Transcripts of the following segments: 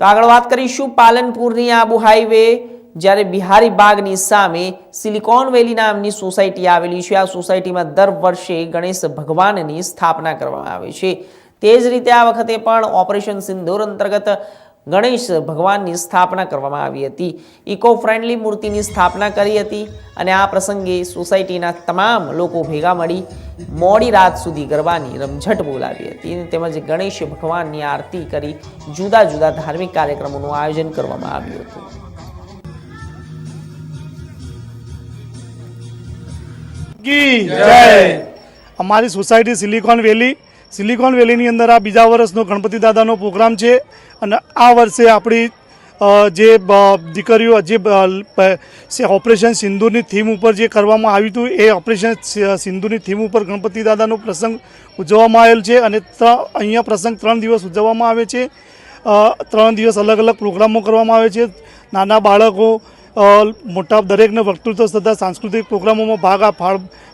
તો આગળ વાત કરીશું પાલનપુરની આબુ હાઈવે, જ્યારે બિહારી બાગની સામે સિલિકોન વેલી નામની સોસાયટી આવેલી છે. આ સોસાયટીમાં દર વર્ષે ગણેશ ભગવાનની સ્થાપના કરવામાં આવે છે. તે જ રીતે આ વખતે પણ ઓપરેશન સિંદૂર અંતર્ગત ગણેશ ભગવાનની સ્થાપના કરવામાં આવી હતી. ઇકો ફ્રેન્ડલી મૂર્તિની સ્થાપના કરી હતી અને આ પ્રસંગે સોસાયટીના તમામ લોકો ભેગા મળી મોડી રાત સુધી ગરબાની રમઝટ બોલાવી હતી તેમજ ગણેશ ભગવાનની આરતી કરી જુદા જુદા ધાર્મિક કાર્યક્રમોનું આયોજન કરવામાં આવ્યું હતું. અમારી સોસાયટી સિલિકોન વેલી સિલિકોન વેલીની અંદર આ બીજા વર્ષનો ગણપતિ દાદાનો પ્રોગ્રામ છે અને આ વર્ષે આપણી જે દીકરીઓ, જે ઓપરેશન સિંધુની થીમ ઉપર જે કરવામાં આવ્યું હતું, એ ઓપરેશન સિંધુની થીમ ઉપર ગણપતિ દાદાનો પ્રસંગ ઉજવવામાં આવેલ છે અને અહીંયા પ્રસંગ ત્રણ દિવસ ઉજવવામાં આવે છે. ત્રણ દિવસ અલગ અલગ પ્રોગ્રામો કરવામાં આવે છે. નાના બાળકો મોટા દરેકને વક્તૃત્વ તથા સાંસ્કૃતિક પ્રોગ્રામોમાં ભાગ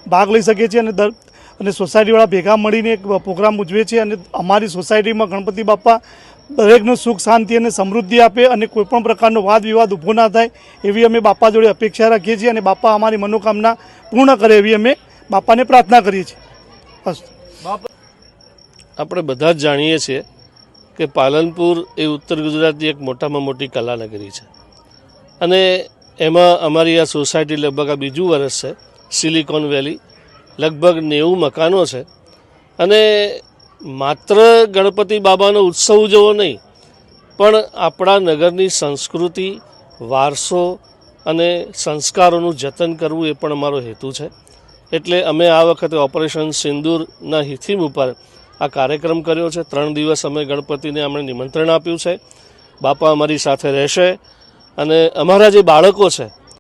ભાગ લઈ શકે છે અને દર અને સોસાયટીવાળા ભેગા મળીને એક પ્રોગ્રામ ઉજવે છે અને અમારી સોસાયટીમાં ગણપતિ બાપા દરેકને સુખ, શાંતિ અને સમૃદ્ધિ આપે અને કોઈપણ પ્રકારનો વાદ વિવાદ ઊભો ના થાય એવી અમે બાપા જોડે અપેક્ષા રાખીએ છીએ અને બાપા અમારી મનોકામના પૂર્ણ કરે એવી અમે બાપાને પ્રાર્થના કરીએ છીએ. બસ. આપણે બધા જ જાણીએ છીએ કે પાલનપુર એ ઉત્તર ગુજરાતની એક મોટામાં મોટી કલાનગરી છે. અને એમાં અમારી આ સોસાયટી લગભગ આ બીજું વર્ષ છે સિલિકોન વેલી લગભગ નેવું મકાનો છે. અને માત્ર ગણપતિ બાબાનો ઉત્સવ ઉજવો નહીં, પણ આપણા નગરની સંસ્કૃતિ, વારસો અને સંસ્કારોનું જતન કરવું એ પણ અમારો હેતુ છે. એટલે અમે આ વખતે ઓપરેશન સિંદૂરના હિથિમ ઉપર આ કાર્યક્રમ કર્યો છે. ત્રણ દિવસ અમે ગણપતિને અમને નિમંત્રણ આપ્યું છે. બાપા અમારી સાથે રહેશે અને અમારા જે બાળકો છે